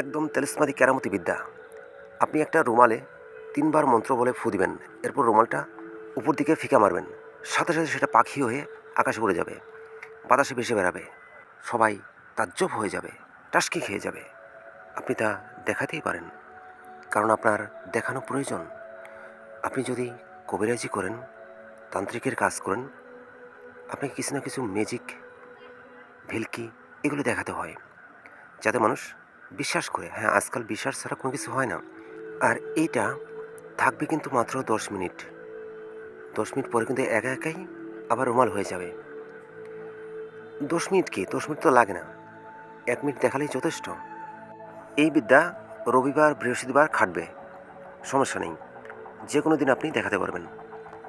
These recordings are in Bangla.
একদম তেলসমাদি কেরামতি বিদ্যা। আপনি একটা রুমালে তিনবার মন্ত্র বলে ফু দিবেন, এরপর রুমালটা উপর দিকে ফিকা মারবেন, সাথে সাথে সেটা পাখি হয়ে আকাশে উড়ে যাবে, বাতাসে ভেসে বেড়াবে, সবাই তাজ্জব হয়ে যাবে, টাসকি খেয়ে যাবে। আপনি তা দেখাতেই পারেন, কারণ আপনার দেখানো প্রয়োজন। আপনি যদি কবিরাজি করেন, তান্ত্রিকের কাজ করেন, আপনাকে কিছু না কিছু ম্যাজিক ভেলকি এগুলো দেখাতে হয়, যাতে মানুষ বিশ্বাস করে হ্যাঁ আজকাল বিশ্বাস ছাড়া কোনো কিছু হয় না। আর এইটা থাকবে কিন্তু মাত্র দশ মিনিট। দশ মিনিট পরে কিন্তু একা একাই আবার রুমাল হয়ে যাবে। দশ মিনিট কি? দশ মিনিট তো লাগে না। এক মিনিট দেখালেই যথেষ্ট। এই বিদ্যা রবিবার, বৃহস্পতিবার খাটবে। সমস্যা নেই। যে কোনো দিন আপনি দেখাতে পারবেন।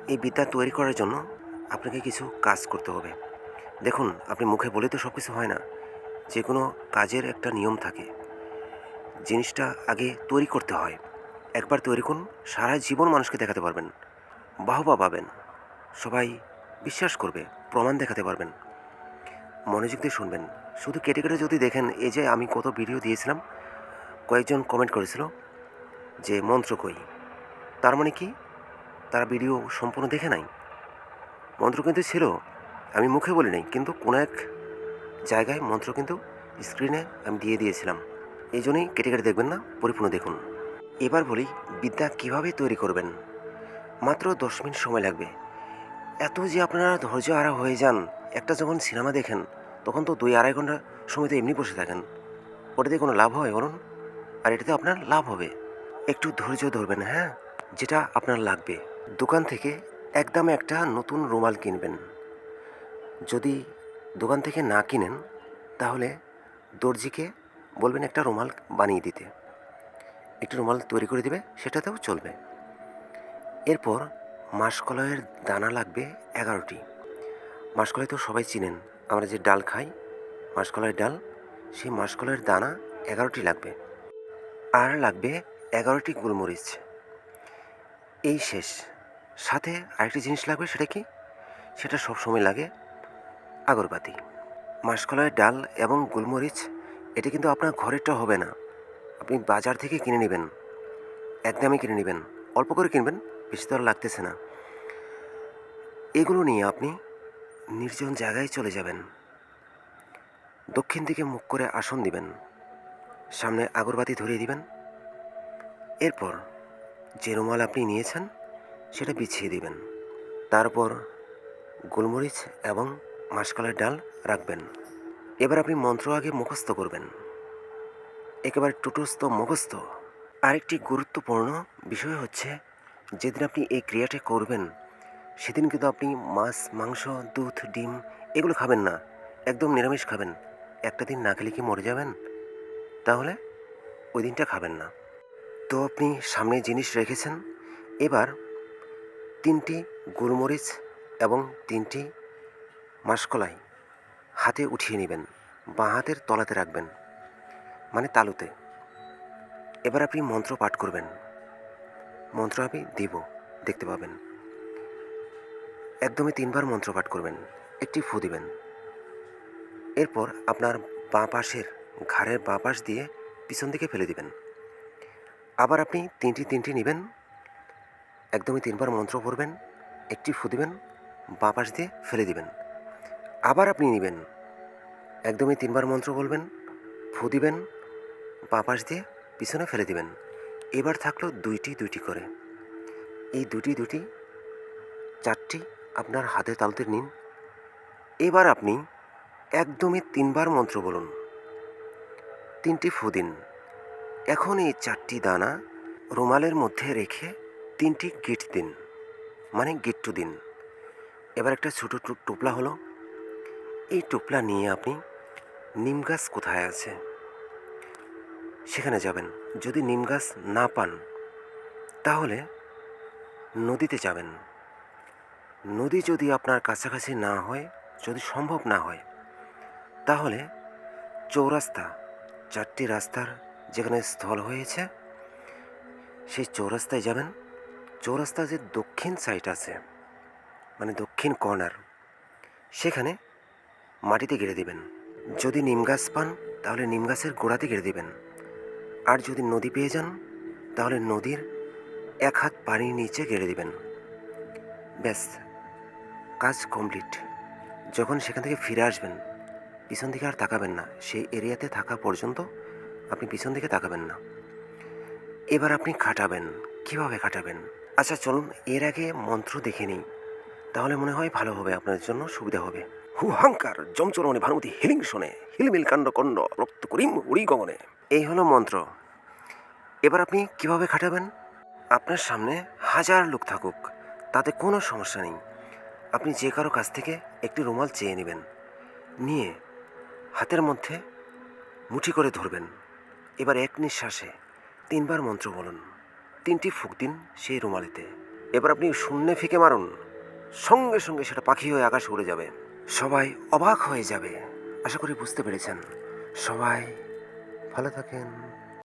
এই বিদ্যা তৈরি করার জন্য আপনাকে কিছু কাজ করতে হবে। দেখুন, আপনি মুখে বলে তো সব কিছু হয় না। যে কোনো কাজের একটা নিয়ম থাকে। জিনিসটা আগে তৈরি করতে হয়। একবার তৈরি করুন, সারা জীবন মানুষকে দেখাতে পারবেন। বাহবা পাবেন। সবাই বিশ্বাস করবে, প্রমাণ দেখাতে পারবেন। মনোযোগ দিয়ে শুনবেন। শুধু কেটে কেটে যদি দেখেন, এই যে আমি কত ভিডিও দিয়েছিলাম। কয়েকজন কমেন্ট করেছিল যে, মন্ত্র কই? তার মানে কি? তারা ভিডিও সম্পূর্ণ দেখে নাই। মন্ত্র কিন্তু ছিল। আমি মুখে বলি নাই কিন্তু কোনো এক জায়গায় মন্ত্র কিন্তু স্ক্রিনে আমি দিয়ে দিয়েছিলাম। এই জন্যই কেটে কেটে দেখবেন না, পরিপূর্ণ দেখুন। এবার বলি, বিদ্যা কীভাবে তৈরি করবেন? মাত্র দশ মিনিট সময় লাগবে। এত যে আপনারা ধৈর্য হারা হয়ে যান, একটা যখন সিনেমা দেখেন, তখন তো দুই আড়াই ঘণ্টা সময় তো এমনি বসে থাকেন। ওটাতে কোনো লাভ হয় বলুন? আর এটাতে আপনার লাভ হবে। একটু ধৈর্য ধরবেন হ্যাঁ? যেটা আপনার লাগবে। দোকান থেকে একদম একটা নতুন রুমাল কিনবেন। যদি দোকান থেকে না কিনেন, তাহলে দর্জিকে বলবেন একটা রুমাল বানিয়ে দিতে। একটু রুমাল তৈরি করে দেবে, সেটাতেও চলবে। এরপর মাসকলাইয়ের দানা লাগবে এগারোটি। মাসকলাই তো সবাই চিনেন। আমরা যে ডাল খাই, মাসকলাইয়ের ডাল, সেই মাসকলাইয়ের দানা এগারোটি লাগবে। আর লাগবে এগারোটি গোলমরিচ। এই শেষ। সাথে আরেকটি জিনিস লাগবে, সেটা কি? সেটা সব সময় লাগে আগরবাতি। মাসকলাইয়ের ডাল এবং গোলমরিচ এটি কিন্তু আপনার ঘরেরটা হবে না। আপনি বাজার থেকে কিনে নেবেন। একদমই কিনে নেবেন। অল্প করে কিনবেন, বেশি তো লাগতেছে না। এগুলো নিয়ে আপনি নির্জন জায়গায় চলে যাবেন। দক্ষিণ দিকে মুখ করে আসন দিবেন। সামনে আগরবাতি ধরিয়ে দিবেন। এরপর যে রুমাল আপনি নিয়েছেন, সেটা বিছিয়ে দিবেন। তারপর গোলমরিচ এবং মাসকলার ডাল রাখবেন। এবার আপনি মন্ত্র আগে মুখস্থ করবেন। একেবারে টুটস্থ মুখস্থ। আরেকটি গুরুত্বপূর্ণ বিষয় হচ্ছে, যেদিন আপনি এই ক্রিয়াটি করবেন, সেদিন কিন্তু আপনি মাছ, মাংস, দুধ, ডিম এগুলো খাবেন না। একদম নিরামিষ খাবেন। একটা দিন না খেলে কি মরে যাবেন? তাহলে ওই দিনটা খাবেন না। তো আপনি সামনে জিনিস রেখেছেন, এবার তিনটি গোলমরিচ এবং তিনটি মাসকলাই হাতে উঠিয়ে নেবেন, বাঁ হাতের তলাতে রাখবেন মানে তালুতে। এবার আপনি মন্ত্র পাঠ করবেন। মন্ত্র আমি দিব, দেখতে পাবেন। একদমই তিনবার মন্ত্র পাঠ করবেন, একটি ফু দিবেন। এরপর আপনার বাঁ পাশের ঘাড়ের বাঁ পাশ দিয়ে পিছন দিকে ফেলে দিবেন। আবার আপনি তিনটি তিনটি নেবেন, একদমই তিনবার মন্ত্র পড়বেন, একটি ফু দিবেন, বাঁ পাশ দিয়ে ফেলে দিবেন। আবার আপনি নেবেন। একদমই তিনবার মন্ত্র বলবেন, ফু দিবেন বাঁ পাশ দিয়ে পিছনে ফেলে দিবেন। এবার থাকল দুইটি দুইটি করে। এই দুটি দুটি, চারটি আপনার হাতে তালতে নিন। এবার আপনি একদমই তিনবার মন্ত্র বলুন। তিনটি ফু দিন। এখন এই চারটি দানা রুমালের মধ্যে রেখে তিনটি গিট দিন মানে গিট্টু দিন। এবার একটা ছোটো টোপলা হলো এই টোপলা নিয়ে আপনি নিম গাছ কোথায় আছে? সেখানে যাবেন। যদি নিম গাছ না পান, তাহলে নদীতে যাবেন। নদী যদি আপনার কাছাকাছি না হয়, যদি সম্ভব না হয়, তাহলে চৌরাস্তা, চারটি রাস্তার যেখানে স্থল হয়েছে, সেই চৌরাস্তায় যাবেন। চৌরাস্তা যে দক্ষিণ সাইড আছে মানে দক্ষিণ কর্নার সেখানে মাটিতে গেড়ে দিবেন। যদি নিম গাছ পান, তাহলে নিম গাছের গোড়াতে গেড়ে দিবেন। আর যদি নদী পেয়ে যান, তাহলে নদীর এক হাত পানির নিচে গেড়ে দিবেন। ব্যাস, কাজ কমপ্লিট। যখন সেখান থেকে ফিরে আসবেন, পিছন দিকে আর তাকাবেন না। সেই এরিয়াতে থাকা পর্যন্ত আপনি পিছন দিকে তাকাবেন না। এবার আপনি খাটাবেন। কীভাবে খাটাবেন? আচ্ছা চলুন, এর আগে মন্ত্র দেখে নিই। তাহলে মনে হয় ভালো হবে আপনার জন্য সুবিধা হবে। হুহাঙ্কার জমচরণে ভানুমতি হিলিং শোনে হিলমিল কাণ্ড কণ্ড, রক্ত করিম উড়ি গগনে। এই হলো মন্ত্র। এবার আপনি কীভাবে খাটাবেন? আপনার সামনে হাজার লোক থাকুক, তাতে কোনো সমস্যা নেই। আপনি যে কারও কাছ থেকে একটি রুমাল চেয়ে নেবেন, নিয়ে হাতের মধ্যে মুঠি করে ধরবেন। এবার এক নিঃশ্বাসে তিনবার মন্ত্র বলুন। তিনটি ফুক দিন সেই রুমালিতে। এবার আপনি শূন্যে ফিকে মারুন। সঙ্গে সঙ্গে সেটা পাখি হয়ে আকাশে উড়ে যাবে। সবাই অবাক হয়ে যাবে। আশা করি বুঝতে পেরেছেন। সবাই ভালো থাকেন।